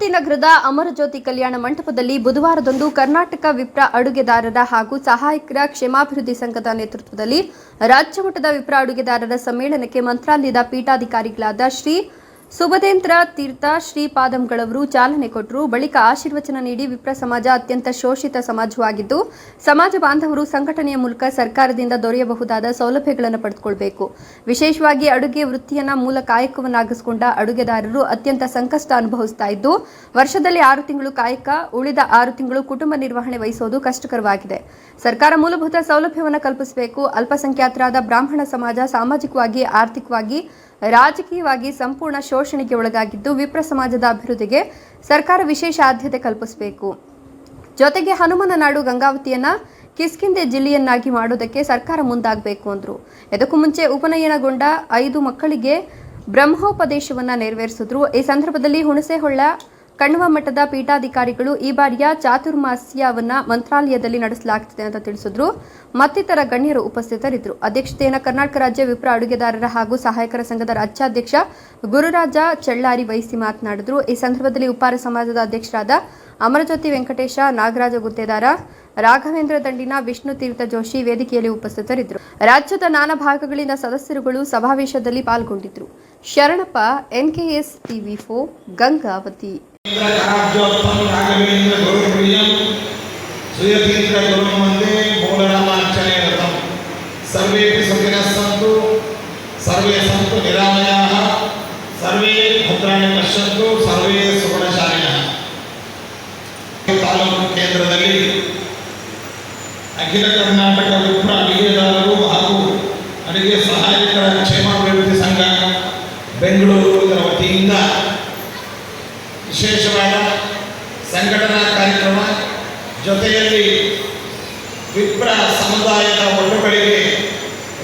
ಗಂಗಾವತಿ ನಗರದ ಅಮರಜ್ಯೋತಿ ಕಲ್ಯಾಣ ಮಂಟಪದಲ್ಲಿ ಬುಧವಾರದಂದು ಕರ್ನಾಟಕ ವಿಪ್ರ ಅಡುಗೆದಾರರ ಹಾಗೂ ಸಹಾಯಕರ ಕ್ಷೇಮಾಭಿವೃದ್ಧಿ ಸಂಘದ ನೇತೃತ್ವದಲ್ಲಿ ರಾಜ್ಯಮಟ್ಟದ ವಿಪ್ರ ಅಡುಗೆದಾರರ ಸಮ್ಮೇಳನಕ್ಕೆ ಮಂತ್ರಾಲಯದ ಪೀಠಾಧಿಕಾರಿಗಳಾದ ಶ್ರೀ ಸುಬದೇಂದ್ರ ತೀರ್ಥ ಶ್ರೀಪಾದಂಗಳವರು ಚಾಲನೆ ಕೊಟ್ಟರು. ಬಳಿಕ ಆಶೀರ್ವಚನ ನೀಡಿ ವಿಪ್ರ ಸಮಾಜ ಅತ್ಯಂತ ಶೋಷಿತ ಸಮಾಜವಾಗಿದ್ದು, ಸಮಾಜ ಬಾಂಧವರು ಸಂಘಟನೆಯ ಮೂಲಕ ಸರ್ಕಾರದಿಂದ ದೊರೆಯಬಹುದಾದ ಸೌಲಭ್ಯಗಳನ್ನು ಪಡೆದುಕೊಳ್ಬೇಕು. ವಿಶೇಷವಾಗಿ ಅಡುಗೆ ವೃತ್ತಿಯನ್ನ ಮೂಲ ಕಾಯಕವನ್ನಾಗಿಸಿಕೊಂಡ ಅಡುಗೆದಾರರು ಅತ್ಯಂತ ಸಂಕಷ್ಟ ಅನುಭವಿಸ್ತಾ ಇದ್ದು, ವರ್ಷದಲ್ಲಿ ಆರು ತಿಂಗಳು ಕಾಯಕ, ಉಳಿದ ಆರು ತಿಂಗಳು ಕುಟುಂಬ ನಿರ್ವಹಣೆ ವಹಿಸೋದು ಕಷ್ಟಕರವಾಗಿದೆ. ಸರ್ಕಾರ ಮೂಲಭೂತ ಸೌಲಭ್ಯವನ್ನು ಕಲ್ಪಿಸಬೇಕು. ಅಲ್ಪಸಂಖ್ಯಾತರಾದ ಬ್ರಾಹ್ಮಣ ಸಮಾಜ ಸಾಮಾಜಿಕವಾಗಿ, ಆರ್ಥಿಕವಾಗಿ ರಾಜಕೀಯವಾಗಿ ಸಂಪೂರ್ಣ ಶೋಷಣೆಗೆ ಒಳಗಾಗಿದ್ದು ವಿಪ್ರ ಸಮಾಜದ ಅಭಿವೃದ್ಧಿಗೆ ಸರ್ಕಾರ ವಿಶೇಷ ಆದ್ಯತೆ ಕಲ್ಪಿಸಬೇಕು. ಜೊತೆಗೆ ಹನುಮನ ನಾಡು ಗಂಗಾವತಿಯನ್ನ ಕಿಸ್ಕಿಂದೆ ಜಿಲ್ಲೆಯನ್ನಾಗಿ ಮಾಡೋದಕ್ಕೆ ಸರ್ಕಾರ ಮುಂದಾಗಬೇಕು ಅಂದರು. ಇದಕ್ಕೂ ಮುಂಚೆ ಉಪನಯನಗೊಂಡ ಐದು ಮಕ್ಕಳಿಗೆ ಬ್ರಹ್ಮೋಪದೇಶವನ್ನ ನೆರವೇರಿಸಿದ್ರು. ಈ ಸಂದರ್ಭದಲ್ಲಿ ಹುಣಸೆಹೊಳ್ಳ ಕಣ್ವ ಮಠದ ಪೀಠಾಧಿಕಾರಿಗಳು ಈ ಬಾರಿಯ ಚಾತುರ್ಮಾಸ್ಯವನ್ನ ಮಂತ್ರಾಲಯದಲ್ಲಿ ನಡೆಸಲಾಗುತ್ತಿದೆ ಅಂತ ತಿಳಿಸಿದ್ರು. ಮತ್ತಿತರ ಗಣ್ಯರು ಉಪಸ್ಥಿತರಿದ್ದರು. ಅಧ್ಯಕ್ಷತೆಯನ್ನು ಕರ್ನಾಟಕ ರಾಜ್ಯ ವಿಪ್ರ ಅಡುಗೆದಾರರ ಹಾಗೂ ಸಹಾಯಕರ ಸಂಘದ ರಾಜ್ಯಾಧ್ಯಕ್ಷ ಗುರುರಾಜ ಚೆಳ್ಳಾರಿ ವಹಿಸಿ ಮಾತನಾಡಿದ್ರು. ಈ ಸಂದರ್ಭದಲ್ಲಿ ಉಪ್ಪಾರ ಸಮಾಜದ ಅಧ್ಯಕ್ಷರಾದ ಅಮರಜ್ಯೋತಿ ವೆಂಕಟೇಶ, ನಾಗರಾಜ ಗುತ್ತೇದಾರ, ರಾಘವೇಂದ್ರ ದಂಡಿನ, ವಿಷ್ಣು ತೀರ್ಥ ಜೋಶಿ ವೇದಿಕೆಯಲ್ಲಿ ಉಪಸ್ಥಿತರಿದ್ದರು. ರಾಜ್ಯದ ನಾನಾ ಭಾಗಗಳಿಂದ ಸದಸ್ಯರುಗಳು ಸಮಾವೇಶದಲ್ಲಿ ಪಾಲ್ಗೊಂಡಿದ್ದರು. ಶರಣಪ್ಪ, ಎನ್ಕೆಎಸ್ ಟಿವಿ ಫೋ ಗಂಗಾವತಿ. ಕರಾಬ್ಜೋತ್ಪನ್ನ ರಾಘವೇಂದ್ರ ಗೌರವಪ್ರಿಯಂ ಸುಯತೀಂದ್ರ ಗುರುಂ ವಂದೇ ಮೂಲರಾಮಾರ್ಚನೆ ರಥಂ ಸರ್ವೇಪಿ ಸುಖಿನಃ ಸಂತು ಸರ್ವೇ ಸಂತು ನಿರಾಮಯಾಃ ಸರ್ವೇ ಭದ್ರಾಣಿ ಪಶ್ಯಂತು ಸರ್ವೇ ಸುಗುಣಶಾಲಿನಃ ತಾಲೂಕು ಕೇಂದ್ರದಲ್ಲಿ ಅಖಿಲ ಕರ್ನಾಟಕ ವಿಪ್ರ ಅಡಿಗೆದಾರರು ಹಾಗೂ ಅಡಿಗೆ ಸಹಾಯಕರ ಕ್ಷೇಮಾಭಿವೃದ್ಧಿ ಸಂಘಟನಾ ಕಾರ್ಯಕ್ರಮ ಜೊತೆಯಲ್ಲಿ ವಿಪ್ರ ಸಮುದಾಯದ ಒಳ್ಳುಗಳಿಗೆ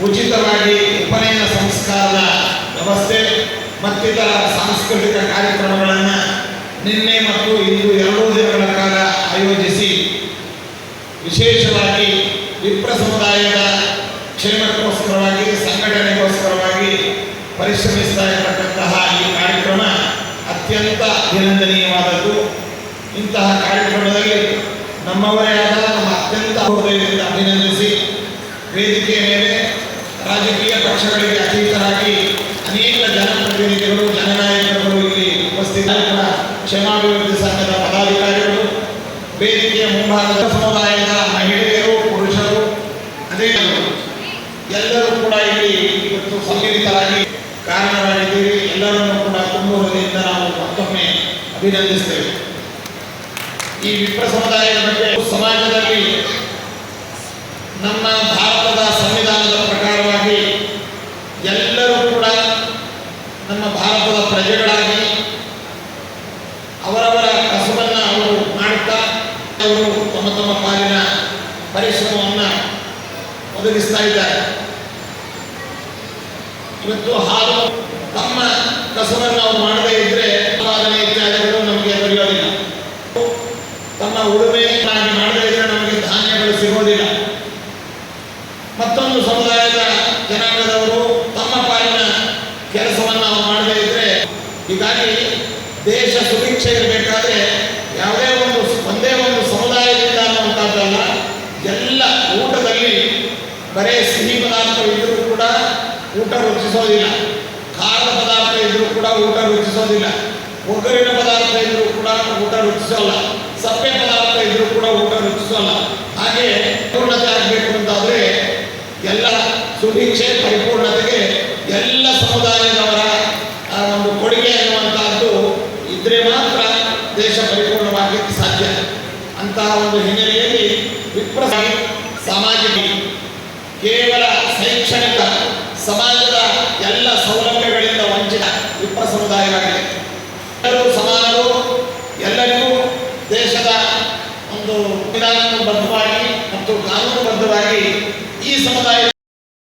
ಉಚಿತವಾಗಿ ಉಪನಯನ ಸಂಸ್ಕಾರದ ವ್ಯವಸ್ಥೆ ಮತ್ತಿತರ ಸಾಂಸ್ಕೃತಿಕ ಕಾರ್ಯಕ್ರಮಗಳನ್ನು ನಿನ್ನೆ ಮತ್ತು ಇಂದು ಎರಡೂ ದಿನಗಳ ಕಾಲ ಆಯೋಜಿಸಿ ವಿಶೇಷವಾಗಿ ವಿಪ್ರ ಸಮುದಾಯದ ಕ್ಷೇಮಕ್ಕೋಸ್ಕರವಾಗಿ, ಸಂಘಟನೆಗೋಸ್ಕರವಾಗಿ ಪರಿಶ್ರಮಿಸ್ತಾ ಇರತಕ್ಕಂತಹ ಈ ಕಾರ್ಯಕ್ರಮ ಅತ್ಯಂತ ಅಭಿನಂದನೀಯವಾದದ್ದು. ಇಂತಹ ಕಾರ್ಯಕ್ರಮದಲ್ಲಿ ನಮ್ಮವರೇ ಆದ ನಮ್ಮ ಅತ್ಯಂತ ಹೃದಯದಿಂದ ಅಭಿನಂದಿಸಿ ವೇದಿಕೆಯ ಮೇಲೆ ರಾಜಕೀಯ ಪಕ್ಷಗಳಿಗೆ ಅತೀತರಾಗಿ ಅನೇಕ ಜನಪ್ರತಿನಿಧಿಗಳು ಜನನಾಯಕರು ಇಲ್ಲಿ ಉಪಸ್ಥಿತರ ಕ್ಷೇಮಾಭಿವೃದ್ಧಿ ಸಂಘದ ಪದಾಧಿಕಾರಿಗಳು ವೇದಿಕೆಯ ಮುಂಭಾಗದ ಸಮುದಾಯದ ಮಹಿಳೆಯರು, ಪುರುಷರು, ಅದೇ ಎಲ್ಲರೂ ಕೂಡ ಇಲ್ಲಿ ಇವತ್ತು ಸಮ್ಮಿಲಿತರಾಗಿ ಕಾರಣರಾಗಿದ್ದೀರಿ. ಎಲ್ಲರನ್ನೂ ಕೂಡ ತುಂಬ ನಾವು ಮತ್ತೊಮ್ಮೆ ಅಭಿನಂದಿಸ್ತೇವೆ. ಈ ವಿಪ್ರ ಸಮುದಾಯದ ಬಗ್ಗೆ ಸಮಾಜದಲ್ಲಿ ನಮ್ಮ ಭಾರತದ ಸಂವಿಧಾನದ ಪ್ರಕಾರವಾಗಿ ಎಲ್ಲರೂ ಕೂಡ ನಮ್ಮ ಭಾರತದ ಪ್ರಜೆಗಳಾಗಿ ಅವರವರ ಕಸುಬನ್ನು ಅವರು ಮಾಡುತ್ತಾ ಅವರು ತಮ್ಮ ತಮ್ಮ ಪಾಲಿನ ಪರಿಶ್ರಮವನ್ನು ಒದಗಿಸ್ತಾ ಇದ್ದಾರೆ. ಇವತ್ತು ಹಾಲು ತಮ್ಮ ಕಸವನ್ನು ಅವರು ಮಾಡದೇ ಸಮುದಾಯದ ಜನಾಂಗದವರು ತಮ್ಮ ಪಾಲಿನ ಕೆಲಸವನ್ನು ನಾವು ಮಾಡದೇ ಇದ್ರೆ, ಹೀಗಾಗಿ ದೇಶ ಸುಭಿಕ್ಷೆ ಇರಬೇಕಾದ್ರೆ ಯಾವುದೇ ಒಂದು ಒಂದೇ ಒಂದು ಸಮುದಾಯದಿಂದ ಅನ್ನುವಂಥದ್ದಲ್ಲ ಎಲ್ಲ ಊಟದಲ್ಲಿ ಬರೇ ಸಿಹಿ ಪದಾರ್ಥ ಇದ್ದರೂ ಕೂಡ ಊಟ ರುಚಿಸೋದಿಲ್ಲ. ಖಾರದ ಪದಾರ್ಥ ಇದ್ದರೂ ಕೂಡ ಊಟ ರುಚಿಸೋದಿಲ್ಲ. ಒಗ್ಗರಿನ ಪದಾರ್ಥ ಇದ್ದರೂ ಕೂಡ ಊಟ ರುಚಿಸೋಲ್ಲ. ಸಪ್ಪೆ ಪದಾರ್ಥ ಇದ್ದರೂ ಕೂಡ ಊಟ ರುಚಿಸೋಲ್ಲ ಇದ್ರೆ ಮಾತ್ರ ದೇಶ ಪರಿಪೂರ್ಣವಾಗಲಿಕ್ಕೆ ಸಾಧ್ಯ. ಅಂತಹ ಒಂದು ಹಿನ್ನೆಲೆಯಲ್ಲಿ ವಿಪ್ರ ಸಾಮಾಜಿಕ ಕೇವಲ ಶೈಕ್ಷಣಿಕ ಸಮಾಜದ ಎಲ್ಲ ಸೌಲಭ್ಯಗಳು